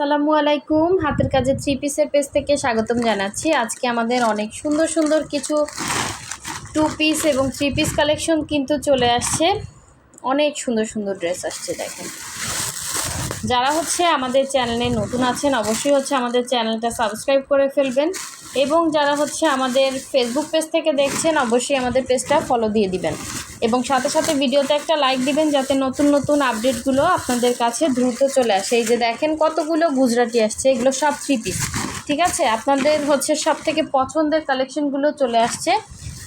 আসসালামু আলাইকুম। হাতের কাজে থ্রি পিসের পেজ থেকে স্বাগতম জানাচ্ছি। আজকে আমাদের অনেক সুন্দর সুন্দর কিছু টু পিস এবং থ্রি পিস কালেকশন কিন্তু চলে আসছে। অনেক সুন্দর সুন্দর ড্রেস আসছে, দেখেন। যারা হচ্ছে আমাদের চ্যানেলে নতুন আছেন, অবশ্যই হচ্ছে আমাদের চ্যানেলটা সাবস্ক্রাইব করে ফেলবেন। এবং যারা হচ্ছে আমাদের ফেসবুক পেজ থেকে দেখছেন, অবশ্যই আমাদের পেজটা ফলো দিয়ে দিবেন। এবং সাথে সাথে ভিডিওতে একটা লাইক দিবেন, যাতে নতুন নতুন আপডেটগুলো আপনাদের কাছে দ্রুত চলে আসে। এই যে দেখেন কতগুলো গুজরাটি আসছে, এগুলো সব থ্রি ঠিক আছে? আপনাদের হচ্ছে সব থেকে পছন্দের কালেকশনগুলো চলে আসছে।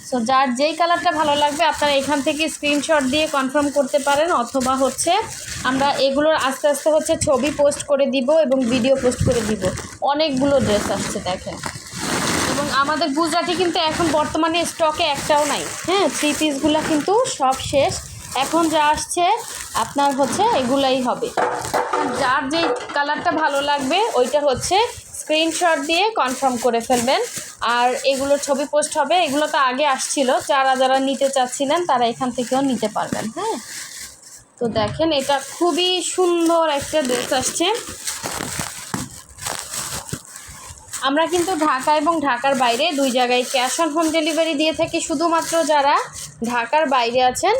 সো যার যেই কালারটা ভালো লাগবে, আপনারা এখান থেকে স্ক্রিনশট দিয়ে কনফার্ম করতে পারেন, অথবা হচ্ছে আমরা এগুলোর আস্তে আস্তে হচ্ছে ছবি পোস্ট করে দিব এবং ভিডিও পোস্ট করে দিব। অনেকগুলো ড্রেস আসছে, দেখেন। আমাদের গুজরাটি কিন্তু এখন বর্তমানে স্টকে একটাও নাই। হ্যাঁ থ্রি পিসগুলো কিন্তু সব শেষ। এখন যা আসছে, আপনার হচ্ছে এগুলাই হবে। যার যেই কালারটা ভালো লাগবে, ওইটা হচ্ছে স্ক্রিনশট দিয়ে কনফার্ম করে ফেলবেন। আর এগুলোর ছবি পোস্ট হবে, এগুলো তো আগে আসছিল। যারা যারা নিতে চাচ্ছিলেন, তারা এখান থেকেও নিতে পারবেন হ্যাঁ। তো দেখেন, এটা খুবই সুন্দর একটা ড্রেস আসছে। আমরা কিন্তু ঢাকা এবং ঢাকার বাইরে দুই জায়গায় ক্যাশ অন হোম ডেলিভারি দিয়ে থাকি। শুধুমাত্র যারা ঢাকার বাইরে আছেন,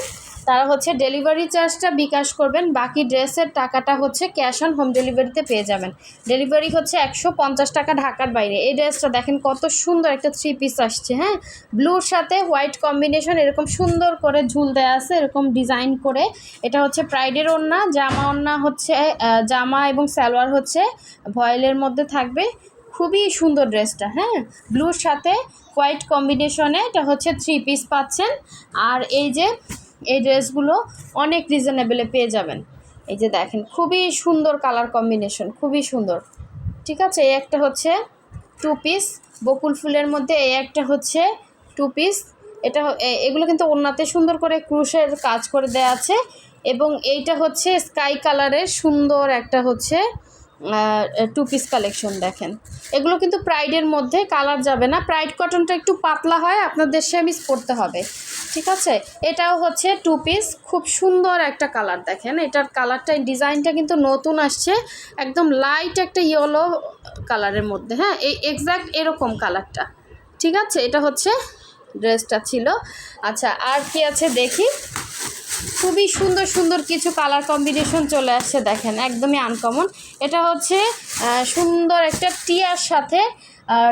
তারা হচ্ছে ডেলিভারি চার্জটা বিকাশ করবেন। বাকি ড্রেসের টাকাটা হচ্ছে ক্যাশ অন হোম ডেলিভারিতে পেয়ে যাবেন। ডেলিভারি হচ্ছে একশো পঞ্চাশ টাকা ঢাকার বাইরে। এই ড্রেসটা দেখেন কত সুন্দর একটা থ্রি পিস আসছে হ্যাঁ? ব্লুর সাথে হোয়াইট কম্বিনেশন এরকম সুন্দর করে ঝুল দেওয়া আছে, এরকম ডিজাইন করে। এটা হচ্ছে প্রাইডের ওড়না, জামা ওড়না হচ্ছে জামা এবং সালোয়ার হচ্ছে ভয়েলের মধ্যে থাকবে। খুবই সুন্দর ড্রেসটা হ্যাঁ? ব্লুর সাথে হোয়াইট কম্বিনেশনে এটা হচ্ছে থ্রি পিস পাচ্ছেন। আর এই যে, এই ড্রেসগুলো অনেক রিজনেবেলে পেয়ে যাবেন। এই যে দেখেন, খুবই সুন্দর কালার কম্বিনেশন খুবই সুন্দর। ঠিক আছে? এই একটা হচ্ছে টু পিস বকুল ফুলের মধ্যে এই একটা হচ্ছে টু পিস এটা এগুলো কিন্তু ওড়নাতে সুন্দর করে ক্রুশের কাজ করে দেওয়া আছে। এবং এইটা হচ্ছে স্কাই কালারের সুন্দর একটা হচ্ছে টু পিস কালেকশন দেখেন। এগুলো কিন্তু প্রাইডের মধ্যে কালার যাবে না। প্রাইড কটনটা একটু পাতলা হয়, আপনাদের সেমিস পরতে হবে। ঠিক আছে? এটাও হচ্ছে টু পিস খুব সুন্দর একটা কালার দেখেন। এটার কালারটা ডিজাইনটা কিন্তু নতুন আসছে। একদম লাইট একটা ইয়েলো কালারের মধ্যে হ্যাঁ? এই এক্স্যাক্ট এরকম কালারটা ঠিক আছে? এটা হচ্ছে ড্রেসটা ছিল। আচ্ছা আর কি আছে দেখি? খুবই সুন্দর সুন্দর কিছু কালার কম্বিনেশন চলে আসছে দেখেন, একদমই আনকমন এটা হচ্ছে সুন্দর একটা টিয়ার সাথে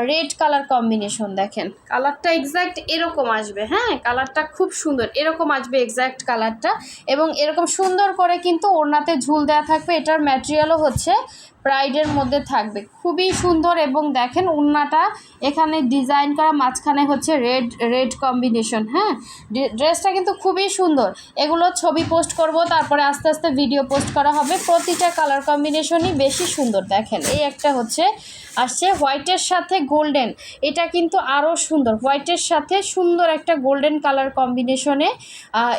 রেড কালার কম্বিনেশন দেখেন। কালারটা এক্স্যাক্ট এরকম আসবে হ্যাঁ? কালারটা খুব সুন্দর, এরকম আসবে এক্স্যাক্ট কালারটা এবং এরকম সুন্দর করে কিন্তু ওড়নাতে ঝুল দেওয়া থাকবে, এটার ম্যাটেরিয়ালও হচ্ছে প্রাইডের মধ্যে থাকবে। খুবই সুন্দর এবং দেখেন ওড়নাটা এখানে ডিজাইন করা মাঝখানে হচ্ছে রেড রেড কম্বিনেশন হ্যাঁ? ড্রেসটা কিন্তু খুবই সুন্দর। এগুলো ছবি পোস্ট করব, তারপরে আস্তে আস্তে ভিডিও পোস্ট করা হবে। প্রতিটা কালার কম্বিনেশনই বেশি সুন্দর, দেখেন। এই একটা হচ্ছে আসছে হোয়াইটের সাথে গোল্ডেন। এটা কিন্তু আরও সুন্দর। হোয়াইটের সাথে সুন্দর একটা গোল্ডেন কালার কম্বিনেশনে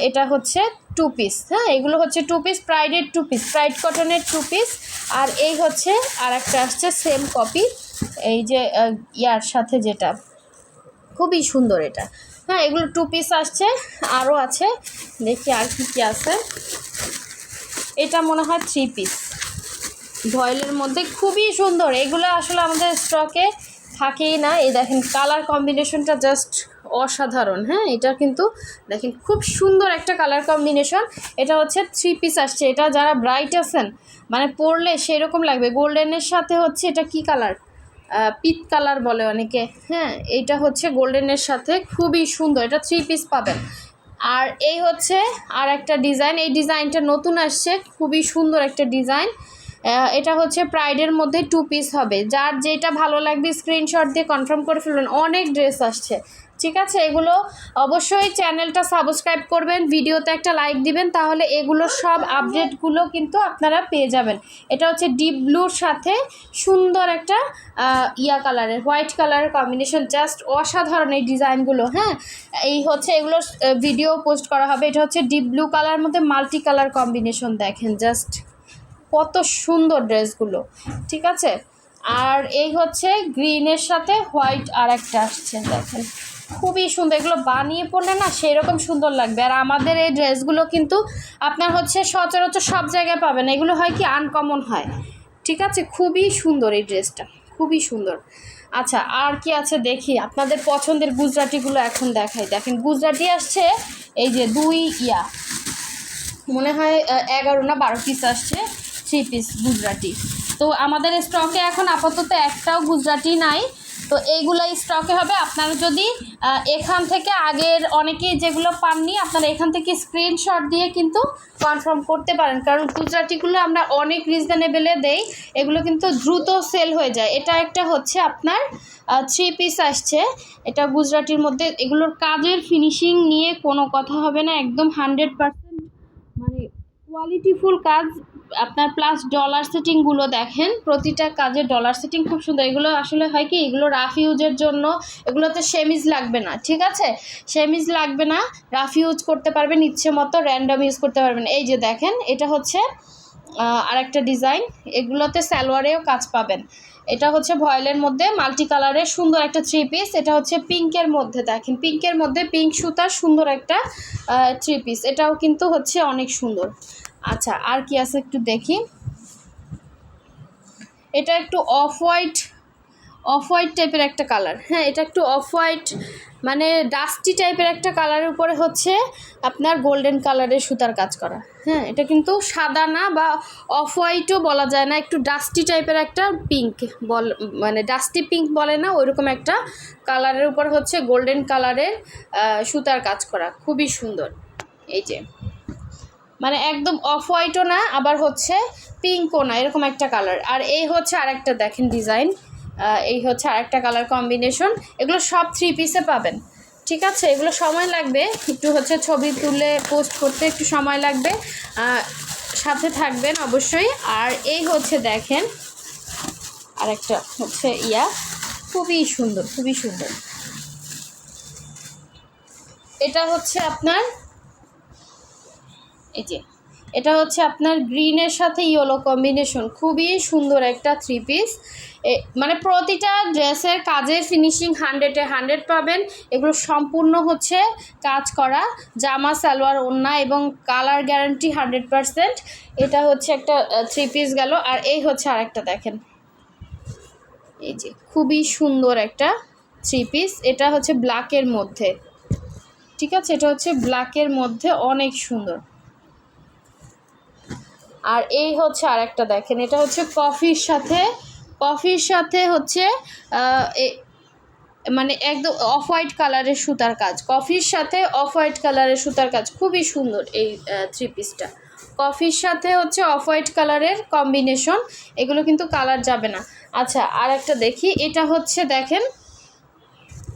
এটা হচ্ছে টু পিস হ্যাঁ? এগুলো হচ্ছে টু পিস প্রাইডের টু পিস প্রাইড কটনের টু পিস আর এই হচ্ছে আর একটা আসছে সেম কপি এই যে ইয়ার সাথে যেটা। খুবই সুন্দর এটা। হ্যাঁ এগুলো টু পিস আসছে আরও আছে। দেখি আর কি কি আছে। এটা মনে হয় থ্রি পিস ভয়েলের মধ্যে খুবই সুন্দর। এগুলো আসলে আমাদের স্টকে থাকেই না। এই দেখেন কালার কম্বিনেশনটা জাস্ট অসাধারণ হ্যাঁ? এটা কিন্তু দেখেন, খুব সুন্দর একটা কালার কম্বিনেশন এটা হচ্ছে থ্রি পিস আসছে। এটা যারা ব্রাইট আছেন মানে পরলে সেরকম লাগবে। গোল্ডেনের সাথে হচ্ছে এটা কি কালার পিত কালার বলে অনেকে হ্যাঁ? এটা হচ্ছে গোল্ডেনের সাথে খুবই সুন্দর। এটা থ্রি পিস পাবেন। আর এই হচ্ছে আর একটা ডিজাইন এই ডিজাইনটা নতুন আসছে। খুবই সুন্দর একটা ডিজাইন এটা হচ্ছে প্রাইডের মধ্যে টু পিস হবে। যার যেটা ভালো লাগবে স্ক্রিনশট দিয়ে কনফার্ম করে ফেলবেন অনেক ড্রেস আসছে। ঠিক আছে? এগুলো অবশ্যই চ্যানেলটা সাবস্ক্রাইব করবেন ভিডিওতে একটা লাইক দিবেন, তাহলে এগুলোর সব আপডেটগুলো কিন্তু আপনারা পেয়ে যাবেন। এটা হচ্ছে ডিপ ব্লুর সাথে সুন্দর একটা ইয়া কালারের হোয়াইট কালারের কম্বিনেশন জাস্ট অসাধারণ এই ডিজাইনগুলো হ্যাঁ? এই হচ্ছে এগুলো ভিডিও পোস্ট করা হবে। এটা হচ্ছে ডিপ ব্লু কালার মধ্যে মাল্টি কালার কম্বিনেশন দেখেন জাস্ট কত সুন্দর ড্রেসগুলো, ঠিক আছে? আর এই হচ্ছে গ্রিনের সাথে হোয়াইট আর একটা আসছে, দেখেন। খুবই সুন্দর, এগুলো বানিয়ে পড়লে না সেই রকম সুন্দর লাগবে। আর আমাদের এই ড্রেসগুলো কিন্তু আপনার হচ্ছে সচরাচর সব জায়গায় পাবেন, এগুলো হয় কি আনকমন হয়, ঠিক আছে? খুবই সুন্দর এই ড্রেসটা, খুবই সুন্দর। আচ্ছা আর কি আছে দেখি, আপনাদের পছন্দের গুজরাটিগুলো এখন দেখাই। দেখেন, গুজরাটি আসছে এই যে দুই, ইয়া, মনে হয় এগারো না বারো পিস আসছে। Three piece Gujarati. তো আমাদের স্টকে এখন আপাতত একটাও গুজরাটি নাই। তো এইগুলো স্টকে হবে। আপনারা যদি এখান থেকে আগের অনেকেই যেগুলো পাননি, আপনারা এখান থেকে স্ক্রিনশট দিয়ে কিন্তু কনফার্ম করতে পারেন। কারণ গুজরাটিগুলো আমরা অনেক রিজনেবেলে দেই। এগুলো কিন্তু দ্রুত সেল হয়ে যায়। এটা একটা হচ্ছে আপনার থ্রি পিস আসছে। এটা গুজরাটির মধ্যে। এগুলোর কাজের ফিনিশিং নিয়ে কোনো কথা হবে না। একদম হান্ড্রেড পার্সেন্ট মানে কোয়ালিটিফুল কাজ আপনার প্লাস ডলার সেটিংগুলো দেখেন, প্রতিটা কাজে ডলার সেটিং খুব সুন্দর। এগুলো আসলে হয় কি, এগুলো রাফ ইউজের জন্য, এগুলোতে সেমিজ লাগবে না, ঠিক আছে? সেমিজ লাগবে না রাফ ইউজ করতে পারবেন, ইচ্ছে মতো র্যান্ডম ইউজ করতে পারবেন। এই যে দেখেন, এটা হচ্ছে আরেকটা ডিজাইন এগুলোতে স্যালোয়ারেও কাজ পাবেন। এটা হচ্ছে ভয়েলের মধ্যে মাল্টি কালারের সুন্দর একটা থ্রি পিস এটা হচ্ছে পিঙ্কের মধ্যে, দেখেন পিঙ্কের মধ্যে পিঙ্ক সুতার সুন্দর একটা থ্রি পিস এটাও কিন্তু হচ্ছে অনেক সুন্দর। আচ্ছা আর কি আছে একটু দেখি। এটা একটু অফ হোয়াইট অফ হোয়াইট টাইপের একটা কালার। হ্যাঁ এটা একটু অফ হোয়াইট মানে ডাস্টি টাইপের একটা কালারের উপরে হচ্ছে আপনার গোল্ডেন কালারের সুতার কাজ করা। হ্যাঁ এটা কিন্তু সাদা না বা অফ হোয়াইটও বলা যায় না, একটু ডাস্টি টাইপের একটা পিঙ্ক বল মানে ডাস্টি পিঙ্ক বলে না, ওইরকম একটা কালারের উপর হচ্ছে গোল্ডেন কালারের সুতার কাজ করা। খুবই সুন্দর। এই যে মানে একদম অফ হোয়াইটও না, আবার হচ্ছে পিঙ্কও না, এরকম একটা কালার। আর এই হচ্ছে আরেকটা দেখেন ডিজাইন। এই হচ্ছে আরেকটা কালার কম্বিনেশন এগুলো সব থ্রি পিসে পাবেন। ঠিক আছে? এগুলো সময় লাগবে। একটু হচ্ছে ছবি তুলে পোস্ট করতে একটু সময় লাগবে। সাথে থাকবেন অবশ্যই। আর এই হচ্ছে দেখেন, আরেকটা হচ্ছে ইয়া, খুবই সুন্দর খুবই সুন্দর। এটা হচ্ছে আপনার, এই যে এটা হচ্ছে আপনার গ্রিনের সাথে ইয়েলো কম্বিনেশন খুবই সুন্দর একটা থ্রি পিস মানে প্রতিটা ড্রেসের কাজের ফিনিশিং হান্ড্রেডে হান্ড্রেড পাবেন। এগুলো সম্পূর্ণ হচ্ছে কাজ করা, জামা, সালোয়ার ওড়না এবং কালার গ্যারান্টি হান্ড্রেড পারসেন্ট এটা হচ্ছে একটা থ্রি পিস গেল। আর এই হচ্ছে আরেকটা দেখেন। এই যে খুবই সুন্দর একটা থ্রি পিস এটা হচ্ছে ব্ল্যাকের মধ্যে। ঠিক আছে? এটা হচ্ছে ব্ল্যাকের মধ্যে অনেক সুন্দর। আর এই হচ্ছে আরেকটা দেখেন, এটা হচ্ছে কফির সাথে কফির সাথে হচ্ছে মানে একদম অফ হোয়াইট কালারের সুতার কাজ। কফির সাথে অফ হোয়াইট কালারের সুতার কাজ, খুবই সুন্দর এই থ্রি পিসটা কফির সাথে হচ্ছে অফ হোয়াইট কালারের কম্বিনেশন এগুলো কিন্তু কালার যাবে না। আচ্ছা আর একটা দেখি, এটা হচ্ছে দেখেন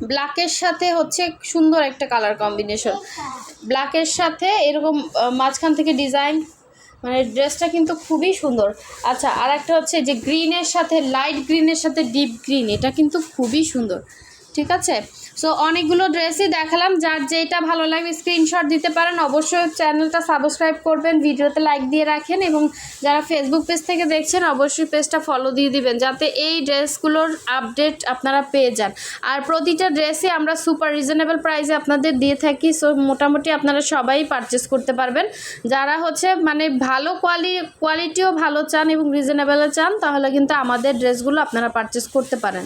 ব্ল্যাকের সাথে হচ্ছে সুন্দর একটা কালার কম্বিনেশন ব্ল্যাকের সাথে এরকম মাঝখান থেকে ডিজাইন মানে ড্রেসটা কিন্তু খুবই সুন্দর। আচ্ছা আর একটা হচ্ছে যে গ্রিনের সাথে লাইট গ্রিনের সাথে ডিপ গ্রিন এটা কিন্তু খুবই সুন্দর। ঠিক আছে? সো অনেকগুলো ড্রেসই দেখালাম। যার যেটা ভালো লাগবে স্ক্রিনশট দিতে পারেন। অবশ্যই চ্যানেলটা সাবস্ক্রাইব করবেন, ভিডিওতে লাইক দিয়ে রাখেন এবং যারা ফেসবুক পেজ থেকে দেখছেন, অবশ্যই পেজটা ফলো দিয়ে দিবেন, যাতে এই ড্রেসগুলোর আপডেট আপনারা পেয়ে যান। আর প্রতিটা ড্রেসই আমরা সুপার রিজনেবল প্রাইসে আপনাদের দিয়ে থাকি সো মোটামুটি আপনারা সবাই পারচেস করতে পারবেন। যারা হচ্ছে মানে ভালো কোয়ালি কোয়ালিটিও ভালো চান এবং রিজনেবলে চান, তাহলে কিন্তু আমাদের ড্রেসগুলো আপনারা পারচেস করতে পারেন।